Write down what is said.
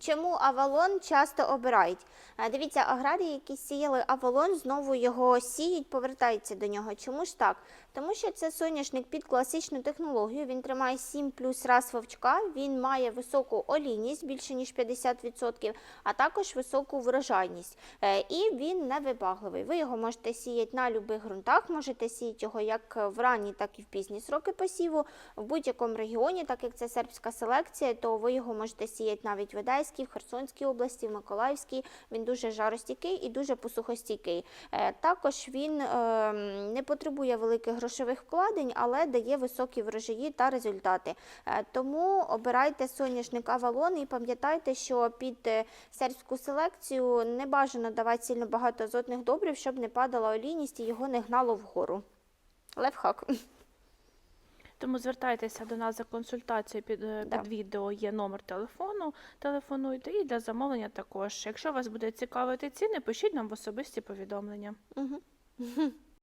Чому Авалон часто обирають? Е, Дивіться, аграрії, які сіяли Авалон, знову його сіють, повертаються до нього. Чому ж так? Тому що це соняшник під класичну технологію. Він тримає 7 плюс раз вовчка, він має високу олійність, більше ніж 50%, а також високу врожайність. Е, І він невибагливий. Ви його можете сіяти на будь-яких ґрунтах, можете сіяти його як в ранні, так і в пізні сроки посіву. В будь-якому регіоні, так як це сербська селекція, то ви його можете сіяти навіть в Одеській, в Херсонській області, в Миколаївській. Він дуже жаростійкий і дуже посухостійкий. Е, Також він е, не потребує великих грошових вкладень, але дає високі врожаї та результати. Е, Тому обирайте соняшник Авалон і пам'ятайте, що під сербську селекцію не бажано давати сильно багато азотних добрив, щоб не падала олійність і його не гнало вгору. Лайфхак. Тому звертайтеся до нас за консультацією під, е, Да. під відео є номер телефону, телефонуйте і для замовлення також. Якщо вас буде цікавити ціни, пишіть нам в особисті повідомлення. Угу.